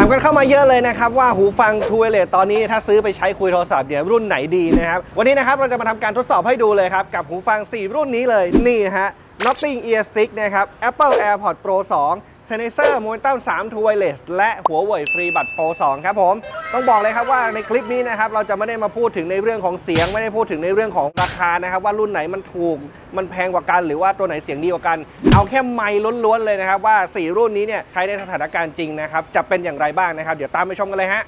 ถามกันเข้ามาเยอะเลยนะครับว่าหูฟังทูเวเลตตอนนี้ถ้าซื้อไปใช้คุยโทรศัพท์เนี่ยรุ่นไหนดีนะครับวันนี้นะครับเราจะมาทำการทดสอบให้ดูเลยครับกับหูฟัง 4 รุ่นนี้เลยนี่ฮะ Nothing Ear Stick นะครับ Apple AirPods Pro 2 Sennheiser Momentum 3 True Wireless และหัวเว่ยฟรีบัต Pro 2ครับผม ต้องบอกเลยครับว่าในคลิปนี้นะครับเราจะไม่ได้มาพูดถึงในเรื่องของเสียง ไม่ได้พูดถึงในเรื่องของราคานะครับ ว่ารุ่นไหนมันถูกมันแพงกว่ากัน หรือว่าตัวไหนเสียงดีกว่ากัน เอาแค่ไมค์ล้วนๆเลยนะครับว่า 4 รุ่นนี้เนี่ยใช้ในสถานการณ์จริงนะครับจะเป็นอย่างไรบ้างนะครับ เดี๋ยวตามไปชมกันเลยฮะ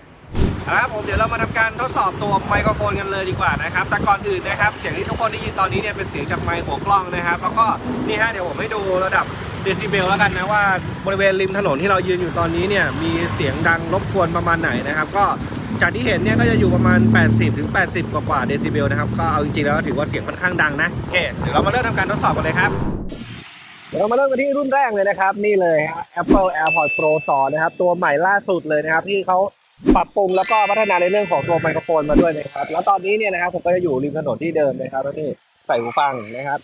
ครับผมเดี๋ยวเรามาทำการทดสอบตัวไมโครโฟนกันเลยดีกว่านะครับ แต่ก่อนอื่นนะครับ เสียงที่ทุกคนได้ยินตอนนี้เนี่ยเป็นเสียงจากไมค์หัวกล้องนะครับ แล้วก็นี่ฮะเดี๋ยวผมให้ดูระดับ เดซิเบลแล้วกันนะว่าบริเวณริมถนนที่เรายืนอยู่ตอนนี้เนี่ยมีเสียงดังรบกวนประมาณไหนนะครับ ก็จากที่เห็นเนี่ยก็จะอยู่ประมาณ 80ถึง80 กว่ากว่าเดซิเบลนะครับก็เอาจริงๆแล้วก็ถือว่าเสียงค่อนข้างดังนะโอเคเดี๋ยวเรามาเริ่มทำการทดสอบกันเลยครับเดี๋ยวเรามาเริ่มกันที่รุ่นแรกเลยนะครับ นี่เลย Apple AirPods Pro 2 นะครับ ตัวใหม่ล่าสุดเลยนะครับ ที่เขาปรับปรุงแล้วก็พัฒนาในเรื่องของตัวไมโครโฟนมาด้วยนะครับ แล้วตอนนี้เนี่ยนะครับผมก็จะอยู่ริมถนนที่เดิมนะครับแล้วนี่ใส่หูฟังนะครับ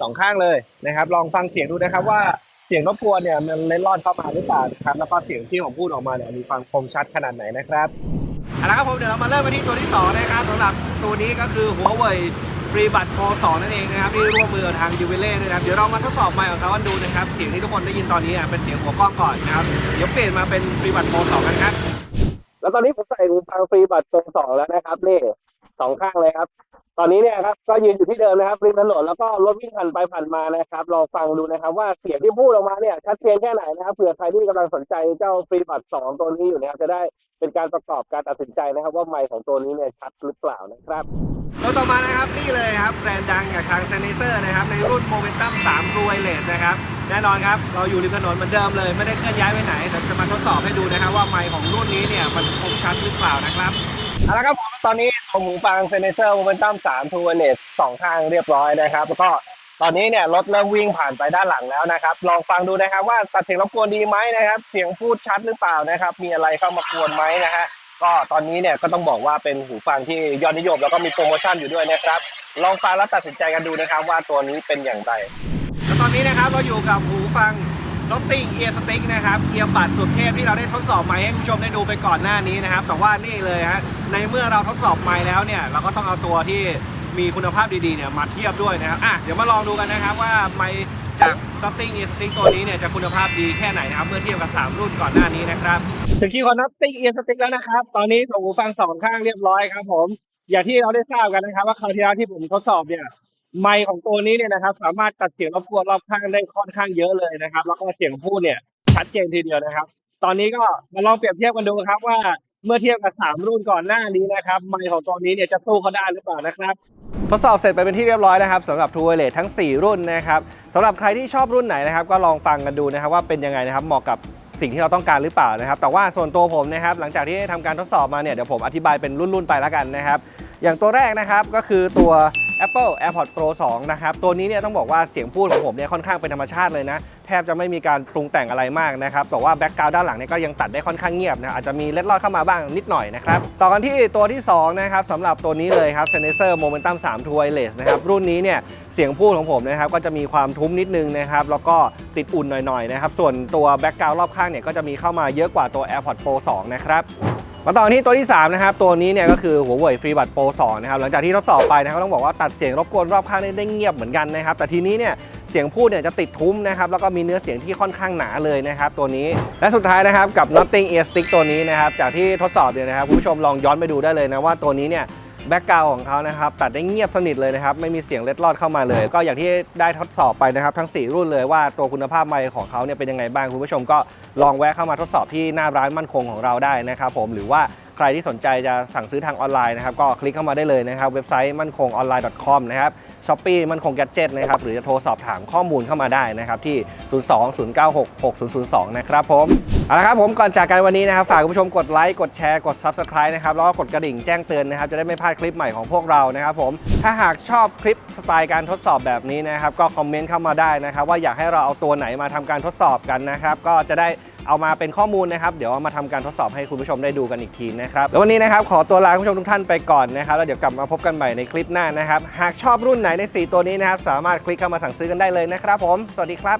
สองข้างเลยนะครับ ลองฟังเสียงดูนะครับว่าเสียงรบกวนเนี่ยมันเล็ดลอดเข้ามาหรือเปล่านะครับแล้วก็เสียงที่ผมพูดออกมาเนี่ยมีความคมชัดขนาดไหนนะครับเอาละครับผมเดี๋ยวเรามาเริ่มกันที่ตัวที่สองนะครับสำหรับตัวนี้ก็คือหัวเว่ยฟรีบัตรโปร2นั่นเองนะครับที่ร่วมมือกับทางยูเวเล่ด้วยนะครับเดี๋ยวเรามาทดสอบไมค์ของเขากันดูนะครับเสียงที่ทุกคนได้ยินตอนนี้อะเป็นเสียงหัวกล้องก่อนนะครับเดี๋ยวเปลี่ยนมาเป็นฟรีบัตรโปร2กันครับแล้วตอนนี้ผมใส่หูฟังฟรีบัตรโปร2แล้วนะครับนี่สองข้างเลยครับ ตอนนี้เนี่ยครับก็ยืนอยู่ที่เดิมนะครับริมถนนแล้วก็รถวิ่งผ่านไปผ่านมานะครับลองฟังดูนะครับ ว่าเสียงที่พูดออกมาเนี่ยชัดเจนแค่ไหนนะครับเผื่อใครที่กำลังสนใจเจ้าฟรีบัตร2ตัวนี้อยู่นะครับจะได้เป็นการประกอบการตัดสินใจนะครับ ว่าไมค์ของตัวนี้เนี่ยชัดหรือเปล่านะครับตัวต่อมานะครับนี่เลยครับแบรนด์ดังจากทาง Sennheiser นะครับในรุ่น Momentum 3 True Wireless นะครับแน่นอนครับเราอยู่ริมถนนเหมือนเดิมเลยไม่ได้เคลื่อนย้ายไปไหนแต่จะมาทดสอบให้ดูนะครับว่าไมค์ของรุ่นนี้เนี่ยมันคมชัดหรือเปล่านะครับ เอาละครับตอนนี้ผมหูฟัง Sennheiser Momentum 3 True Wireless สองข้างเรียบร้อยนะครับแล้วก็ตอนนี้เนี่ยรถเริ่มวิ่งผ่านไปด้านหลังแล้วนะครับ ลองฟังดูนะครับว่าตัดเสียงรบกวนดีไหมนะครับ เสียงพูดชัดหรือเปล่านะครับ มีอะไรเข้ามากวนไหมนะฮะก็ตอนนี้เนี่ยก็ต้องบอกว่าเป็นหูฟังที่ยอดนิยมแล้วก็มีโปรโมชั่นอยู่ด้วยนะครับ ลองฟังแล้วตัดสินใจกันดูนะครับว่าตัวนี้เป็นอย่างไรแล้วตอนนี้นะครับเราอยู่กับหูฟัง Notting Ear Stick นะครับเอียบัดสุดเทพที่เราได้ทดสอบไมค์ให้คุณผู้ชมได้ดูไปก่อนหน้านี้นะครับ แต่ว่านี่เลยฮะในเมื่อเราทดสอบไมค์แล้วเนี่ย เราก็ต้องเอาตัวที่มีคุณภาพดีๆเนี่ยมาเทียบด้วยนะครับอะเดี๋ยวมาลองดูกันนะครับว่าไมค์จาก Notting Ear Stick ตัวนี้เนี่ยจะคุณภาพดีแค่ไหนนะครับเมื่อเทียบกับ 3 รุ่นก่อนหน้านี้นะครับถึงคิวของ Notting Ear Stick แล้วนะครับ ตอนนี้ส่งหูฟังสองข้างเรียบร้อยครับผม อย่างที่เราได้ทราบกันนะครับ ว่าคราวที่แล้วที่ผมทดสอบเนี่ย ไมค์ของตัวนี้เนี่ยนะครับ สามารถตัดเสียงรบกวนรอบข้างได้ค่อนข้างเยอะเลยนะครับ แล้วก็เสียงพูดเนี่ยชัดเจนทีเดียวนะครับ ตอนนี้ก็มาลองเปรียบเทียบกันดูครับว่าเมื่อเทียบกับ3รุ่นก่อนหน้านี้นะครับ ไมค์ของตัวนี้เนี่ยจะสู้เขาได้หรือเปล่านะครับ ทดสอบเสร็จไปเป็นที่เรียบร้อยนะครับสำหรับ True Wireless ทั้ง 4 รุ่นนะครับสำหรับใครที่ชอบรุ่นไหนนะครับ ก็ลองฟังกันดูนะครับว่าเป็นยังไงนะครับเหมาะกับสิ่งที่เราต้องการหรือเปล่านะครับ แต่ว่าส่วนตัวผมนะครับ หลังจากที่ทำการทดสอบมาเนี่ยเดี๋ยวผมอธิบายเป็นรุ่นๆไปแล้วกันนะครับ อย่างตัวแรกนะครับก็คือตัว Apple AirPods Pro 2 นะครับ ตัวนี้เนี่ยต้องบอกว่าเสียงพูดของผมเนี่ยค่อนข้างเป็นธรรมชาติเลยนะ แทบจะไม่มีการปรุงแต่งอะไรมากนะครับ แต่ว่าแบ็กกราวด์ด้านหลังเนี่ยก็ยังตัดได้ค่อนข้างเงียบนะ อาจจะมีเล็ดลอดเข้ามาบ้างนิดหน่อยนะครับ ต่อกันที่ตัวที่ 2 นะครับสำหรับตัวนี้เลยครับ Sennheiser Momentum 3 True Wireless นะครับ รุ่นนี้เนี่ยเสียงพูดของผมนะครับก็จะมีความทุ้มนิดนึงนะครับ แล้วก็ติดอุ่นหน่อยๆนะครับ ส่วนตัวแบ็กกราวด์รอบข้างเนี่ยก็จะมีเข้ามาเยอะกว่าตัว AirPods Pro 2 นะครับ มาต่อที่ตัวที่ 3 นะครับ ตัวนี้เนี่ยก็คือหัวเว่ยฟรีบัตโปร2นะครับ หลังจากที่ทดสอบไปนะครับต้องบอกว่าตัดเสียงรบกวนรอบข้างได้ได้เงียบเหมือนกันนะครับ แต่ทีนี้เนี่ยเสียงพูดเนี่ยจะติดทุ้มนะครับแล้วก็มีเนื้อเสียงที่ค่อนข้างหนาเลยนะครับตัวนี้และสุดท้ายนะครับกับ Nothing Ear Stick ตัวนี้นะครับจากที่ทดสอบเนี่ยนะครับคุณผู้ชมลองย้อนไปดูได้เลยนะว่าตัวนี้เนี่ย แบ็กกราวของเขานะครับตัดได้เงียบสนิทเลยนะครับไม่มีเสียงเล็ดลอดเข้ามาเลย ก็อย่างที่ได้ทดสอบไปนะครับทั้ง 4 รุ่นเลยว่าตัวคุณภาพไมค์ของเขาเนี่ยเป็นยังไงบ้างคุณผู้ชมก็ลองแวะเข้ามาทดสอบที่หน้าร้านมั่นคงของเราได้นะครับผมหรือว่าใครที่สนใจจะสั่งซื้อทางออนไลน์นะครับก็คลิกเข้ามาได้เลยนะครับเว็บไซต์มั่นคงออนไลน์ .com นะครับช้อปปี้มั่นคงแกจิตนะครับหรือจะโทรสอบถามข้อมูลเข้ามาได้นะครับที่ 02-096-6002 นะครับผม เอาละครับผมก่อนจากกันวันนี้นะครับฝากคุณผู้ชมกดไลค์กดแชร์กด Subscribe นะครับแล้วก็กดกระดิ่งแจ้งเตือนนะครับจะได้ไม่พลาดคลิปใหม่ของพวกเรานะครับผมถ้าหากชอบคลิปสไตล์การทดสอบแบบนี้นะครับก็คอมเมนต์เข้ามาได้นะครับว่าอยากให้เราเอาตัวไหนมาทำการทดสอบกันนะครับก็จะได้เอามาเป็นข้อมูลนะครับ เดี๋ยวามาทำการทดสอบให้คุณผู้ชมได้ดูกันอีกทีนะครับแล้ววันนี้นะครับขอตัวลาคุณผู้ชมทุกท่านไปก่อนนะครับแล้วเดี๋ยวกลับมาพบกันใหม่ในคลิปหน้านะครับ หากชอบรุ่นไหนใน 4 ตัวนี้นะครับ สามารถคลิกเข้ามาสั่งซื้อกันได้เลยนะครับผม สวัสดีครับ